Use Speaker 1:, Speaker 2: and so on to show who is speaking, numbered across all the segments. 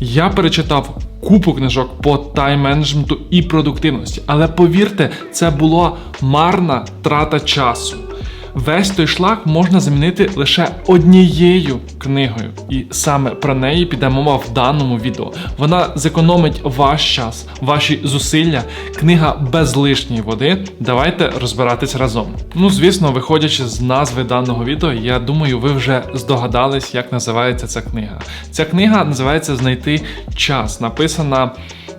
Speaker 1: Я перечитав купу книжок по тайм-менеджменту і продуктивності, але повірте, це була марна трата часу. Весь той шлак можна замінити лише однією книгою, і саме про неї піде мова в даному відео. Вона зекономить ваш час, ваші зусилля. Книга без лишньої води. Давайте розбиратись разом. Ну, звісно, виходячи з назви даного відео, я думаю, ви вже здогадались, як називається ця книга. Ця книга називається Знайти час. Написана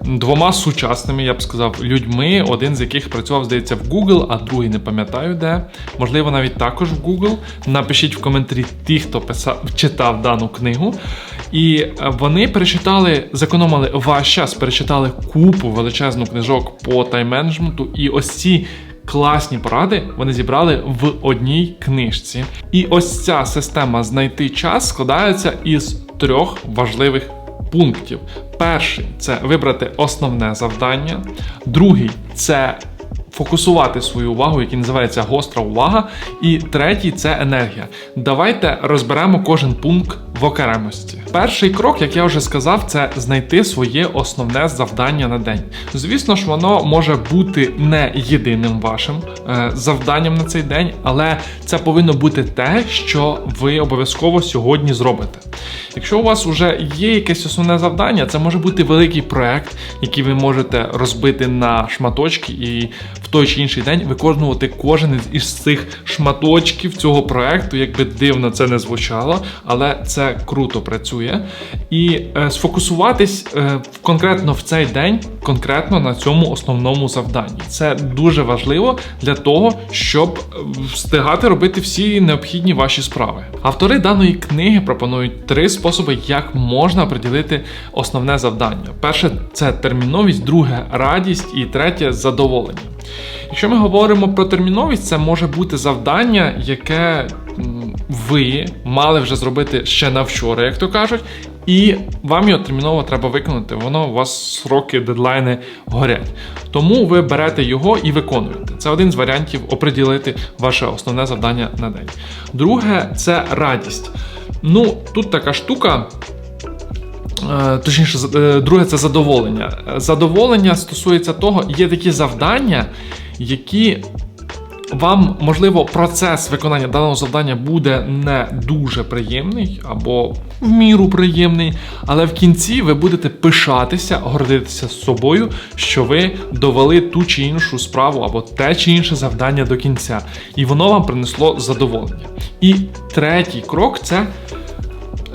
Speaker 1: двома сучасними, я б сказав, людьми, один з яких працював, здається, в Google, а другий не пам'ятаю де. Можливо, навіть також в Google. Напишіть в коментарі ті, хто писав, читав дану книгу. І е, вони перечитали, зекономили ваш час, перечитали купу величезну книжок по тайм-менеджменту, і ось ці. Класні поради вони зібрали в одній книжці. І ось ця система знайти час складається із трьох важливих пунктів. Перший це вибрати основне завдання, другий це фокусувати свою увагу, який називається гостра увага. І третій це енергія. Давайте розберемо кожен пункт в окремості. Перший крок, як я вже сказав, це знайти своє основне завдання на день. Звісно ж, воно може бути не єдиним вашим е, завданням на цей день, але це повинно бути те, що ви обов'язково сьогодні зробите. Якщо у вас вже є якесь основне завдання, це може бути великий проект, який ви можете розбити на шматочки і в той чи інший день виконувати кожен із цих шматочків цього проекту, якби дивно це не звучало, але це круто працює. І е, сфокусуватись е, конкретно в цей день, конкретно на цьому основному завданні. Це дуже важливо для того, щоб е, встигати робити всі необхідні ваші справи. Автори даної книги пропонують три способи, як можна приділити основне завдання. Перше це терміновість, друге радість і третє задоволення. Якщо ми говоримо про терміновість, це може бути завдання, яке ви мали вже зробити ще на вчора, як то кажуть, і вам його терміново треба виконати. Воно у вас сроки, дедлайни горять. Тому ви берете його і виконуєте. Це один з варіантів оприділити ваше основне завдання на день. Друге це радість. Ну, тут така штука. Е, Точніше, е, друге це задоволення. Задоволення стосується того, є такі завдання, які вам, можливо, процес виконання даного завдання буде не дуже приємний або в міру приємний, але в кінці ви будете пишатися, гордитися з собою, що ви довели ту чи іншу справу або те чи інше завдання до кінця, і воно вам принесло задоволення. І третій крок це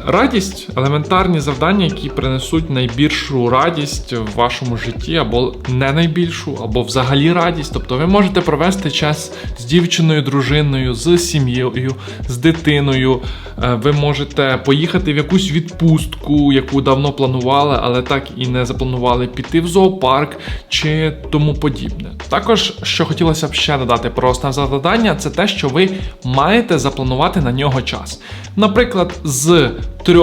Speaker 1: Радість елементарні завдання, які принесуть найбільшу радість в вашому житті, або не найбільшу, або взагалі радість. Тобто ви можете провести час з дівчиною, дружиною, з сім'єю, з дитиною. Е, Ви можете поїхати в якусь відпустку, яку давно планували, але так і не запланували піти в зоопарк чи тому подібне. Також, що хотілося б ще додати про основне завдання, це те, що ви маєте запланувати на нього час. Наприклад, з 3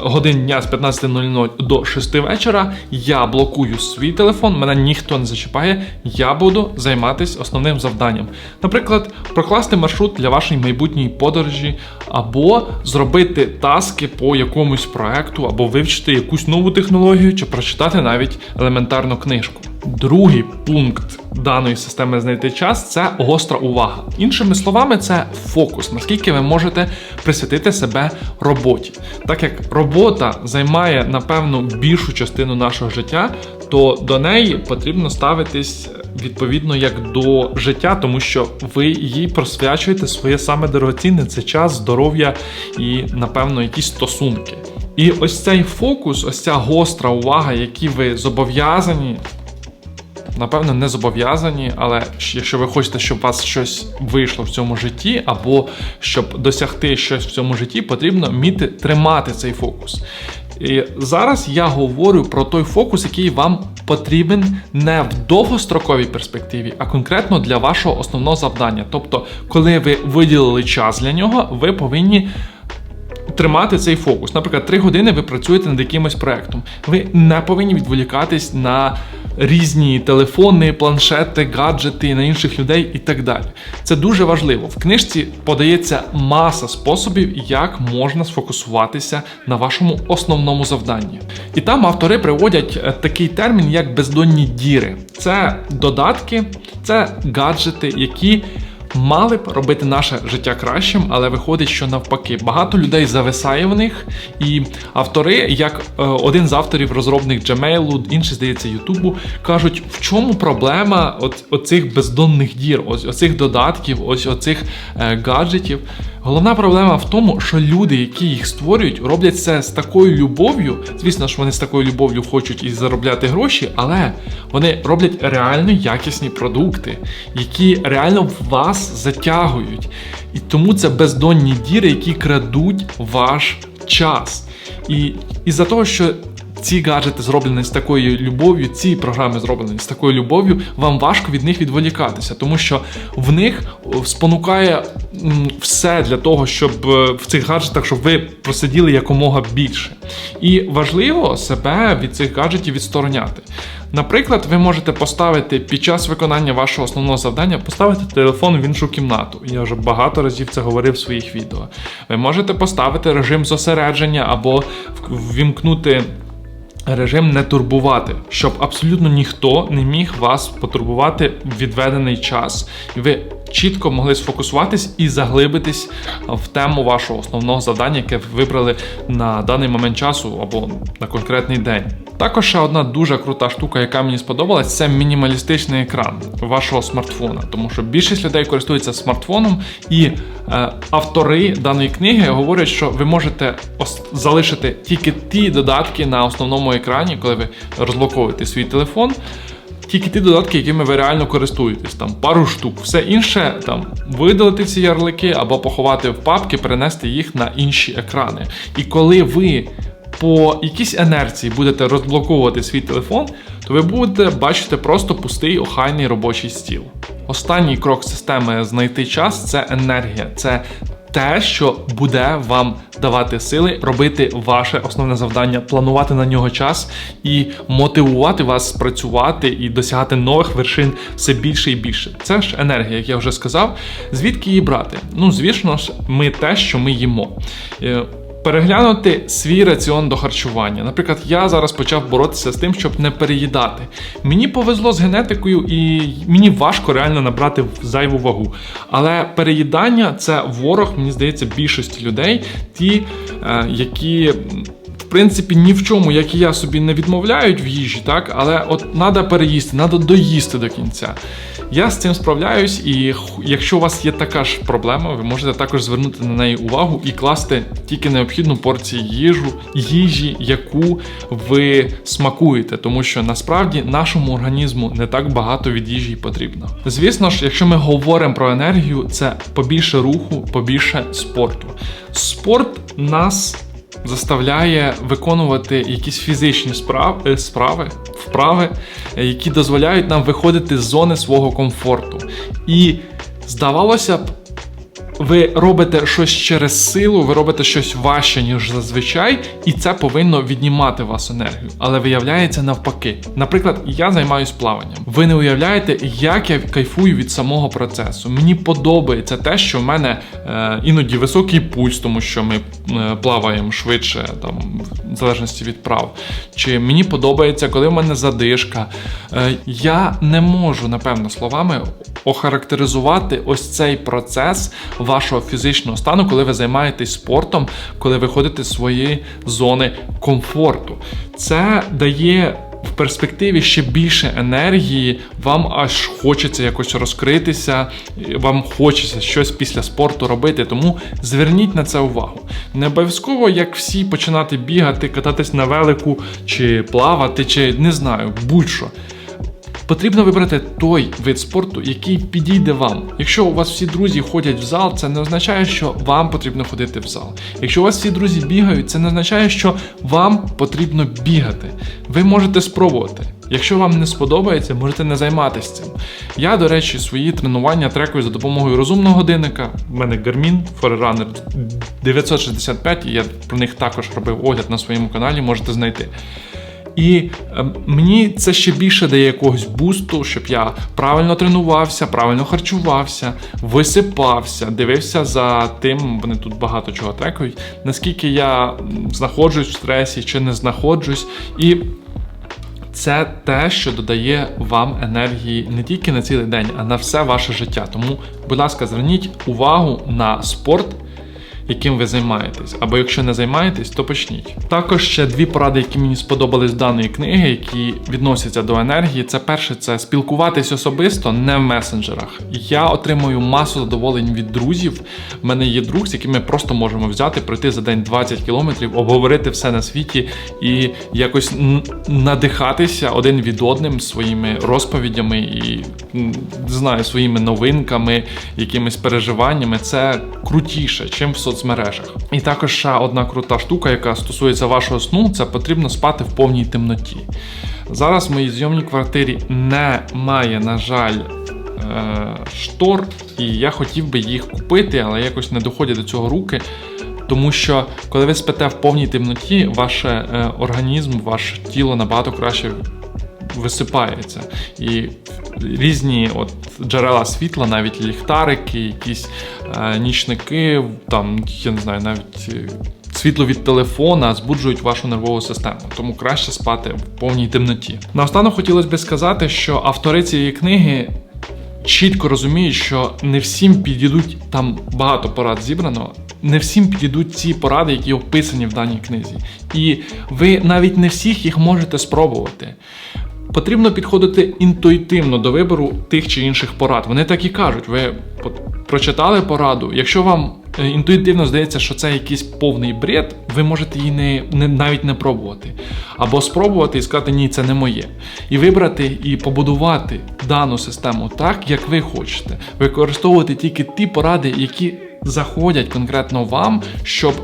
Speaker 1: годин дня з 15.00 до 6 вечора я блокую свій телефон, мене ніхто не зачіпає. Я буду займатися основним завданням. Наприклад, прокласти маршрут для вашої майбутньої подорожі, або зробити таски по якомусь проекту, або вивчити якусь нову технологію, чи прочитати навіть елементарну книжку. Другий пункт даної системи знайти час це гостра увага. Іншими словами, це фокус, наскільки ви можете присвятити себе роботі. Так як робота займає напевно більшу частину нашого життя, то до неї потрібно ставитись відповідно як до життя, тому що ви їй присвячуєте своє саме дорогоцінне це час, здоров'я і, напевно, якісь стосунки. І ось цей фокус, ось ця гостра увага, які ви зобов'язані Напевно, не зобов'язані, але якщо ви хочете, щоб у вас щось вийшло в цьому житті, або щоб досягти щось в цьому житті, потрібно вміти тримати цей фокус. І зараз я говорю про той фокус, який вам потрібен не в довгостроковій перспективі, а конкретно для вашого основного завдання. Тобто, коли ви виділили час для нього, ви повинні тримати цей фокус. Наприклад, 3 години ви працюєте над якимось проектом. Ви не повинні відволікатись на різні телефони, планшети, гаджети на інших людей і так далі. Це дуже важливо. В книжці подається маса способів, як можна сфокусуватися на вашому основному завданні. І там автори приводять е, такий термін, як бездонні діри. Це додатки, це гаджети, які мали б робити наше життя кращим, але виходить, що навпаки, багато людей зависає в них, і автори, як е, один з авторів розробник Gmail, інший здається Ютубу, кажуть, в чому проблема от, оцих бездонних дір, ось оцих додатків, ось оцих е, гаджетів. Головна проблема в тому, що люди, які їх створюють, роблять це з такою любов'ю. Звісно ж, вони з такою любов'ю хочуть і заробляти гроші, але вони роблять реально якісні продукти, які реально вас затягують. І тому це бездонні діри, які крадуть ваш час. І із-за того, що ці гаджети зроблені з такою любов'ю, ці програми зроблені з такою любов'ю, вам важко від них відволікатися, тому що в них спонукає все для того, щоб е, в цих гаджетах, щоб ви просиділи якомога більше. І важливо себе від цих гаджетів відстороняти. Наприклад, ви можете поставити під час виконання вашого основного завдання, поставити телефон в іншу кімнату. Я вже багато разів це говорив в своїх відео. Ви можете поставити режим зосередження або ввімкнути режим не турбувати, щоб абсолютно ніхто не міг вас потурбувати в відведений час, і ви чітко могли сфокусуватись і заглибитись в тему вашого основного завдання, яке ви вибрали на даний момент часу або на конкретний день. Також ще одна дуже крута штука, яка мені сподобалась, це мінімалістичний екран вашого смартфона, тому що більшість людей користуються смартфоном, і е, автори даної книги говорять, що ви можете залишити тільки ті додатки на основному екрані, коли ви розблоковуєте свій телефон. Тільки ті додатки, якими ви реально користуєтесь, там пару штук. Все інше там видалити ці ярлики або поховати в папки, перенести їх на інші екрани. І коли ви по якійсь енерції будете розблоковувати свій телефон, то ви будете бачити просто пустий охайний робочий стіл. Останній крок системи знайти час це енергія. Це те, що буде вам давати сили робити ваше основне завдання, планувати на нього час і мотивувати вас працювати і досягати нових вершин все більше і більше. Це ж енергія, як я вже сказав. Звідки її брати? Ну, звісно ж, ми те, що ми їмо. Переглянути свій раціон до харчування. Наприклад, я зараз почав боротися з тим, щоб не переїдати. Мені повезло з генетикою, і мені важко реально набрати зайву вагу. Але переїдання це ворог, мені здається, більшості людей, ті, е, які. Принципі, ні в чому, як і я собі не відмовляють в їжі, так, але от треба переїсти, треба доїсти до кінця. Я з цим справляюсь, і якщо у вас є така ж проблема, ви можете також звернути на неї увагу і класти тільки необхідну порцію їжу, їжі, яку ви смакуєте, тому що насправді нашому організму не так багато від їжі потрібно. Звісно ж, якщо ми говоримо про енергію, це побільше руху, побільше спорту. Спорт нас заставляє виконувати якісь фізичні справ, е, справи, вправи, е, які дозволяють нам виходити з зони свого комфорту. І здавалося б, ви робите щось через силу, ви робите щось важче, ніж зазвичай, і це повинно віднімати вас енергію. Але виявляється навпаки. Наприклад, я займаюсь плаванням. Ви не уявляєте, як я кайфую від самого процесу. Мені подобається те, що в мене е, іноді високий пульс, тому що ми е, плаваємо швидше, там, в залежності від прав. Чи мені подобається, коли в мене задишка. Е, я не можу, напевно, словами охарактеризувати ось цей процес вашого фізичного стану, коли ви займаєтесь спортом, коли ви ходите з своєї зони комфорту. Це дає. В перспективі ще більше енергії, вам аж хочеться якось розкритися, вам хочеться щось після спорту робити. Тому зверніть на це увагу. Не обов'язково, як всі, починати бігати, кататись на велику, чи плавати, чи не знаю, будь-що. Потрібно вибрати той вид спорту, який підійде вам. Якщо у вас всі друзі ходять в зал, це не означає, що вам потрібно ходити в зал. Якщо у вас всі друзі бігають, це не означає, що вам потрібно бігати. Ви можете спробувати. Якщо вам не сподобається, можете не займатися цим. Я, до речі, свої тренування трекую за допомогою розумного годинника. У мене Garmin Forerunner 965, і я про них також робив огляд на своєму каналі, можете знайти. І е, мені це ще більше дає якогось бусту, щоб я правильно тренувався, правильно харчувався, висипався, дивився за тим, вони тут багато чого трекають, наскільки я знаходжусь в стресі чи не знаходжусь. І це те, що додає вам енергії не тільки на цілий день, а на все ваше життя. Тому, будь ласка, зверніть увагу на спорт, яким ви займаєтесь. Або якщо не займаєтесь, то почніть. Також ще дві поради, які мені сподобались з даної книги, які відносяться до енергії. Це перше, це спілкуватись особисто, не в месенджерах. Я отримую масу задоволень від друзів. У мене є друг, з яким ми просто можемо взяти, пройти за день 20 кілометрів, обговорити все на світі і якось надихатися один від одним своїми розповідями і не знаю, своїми новинками, якимись переживаннями. Це крутіше, чим в соцмережах. І також ще одна крута штука, яка стосується вашого сну, це потрібно спати в повній темноті. Зараз в моїй зйомній квартирі немає, на жаль, е, штор, і я хотів би їх купити, але якось не доходять до цього руки. Тому що коли ви спите в повній темноті, ваш е, організм, ваше тіло набагато краще висипається. І різні от джерела світла, навіть ліхтарики, якісь е, нічники, там, я не знаю, навіть. е, Світло від телефона збуджують вашу нервову систему, тому краще спати в повній темноті. Наостанок хотілося б сказати, що автори цієї книги чітко розуміють, що не всім підійдуть там багато порад зібрано. Не всім підійдуть ці поради, які описані в даній книзі. І ви навіть не всіх їх можете спробувати. Потрібно підходити інтуїтивно до вибору тих чи інших порад. Вони так і кажуть: ви прочитали пораду. Якщо вам е, інтуїтивно здається, що це якийсь повний бред, ви можете її не, не навіть не пробувати. Або спробувати і сказати, ні, це не моє. І вибрати і побудувати дану систему так, як ви хочете. Використовувати тільки ті поради, які заходять конкретно вам, щоб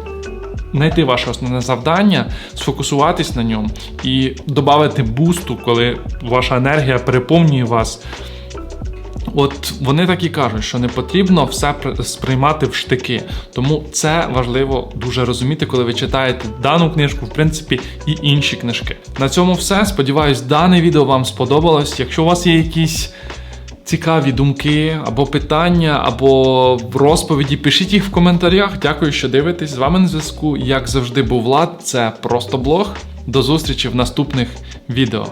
Speaker 1: знайти ваше основне завдання, сфокусуватись на ньому і додати бусту, коли ваша енергія переповнює вас. От вони так і кажуть, що не потрібно все сприймати в штики. Тому це важливо дуже розуміти, коли ви читаєте дану книжку, в принципі, і інші книжки. На цьому все. Сподіваюсь, дане відео вам сподобалось. Якщо у вас є якісь цікаві думки або питання, або розповіді, пишіть їх в коментарях. Дякую, що дивитесь. З вами на зв'язку, як завжди, був Влад. Це просто блог. До зустрічі в наступних відео.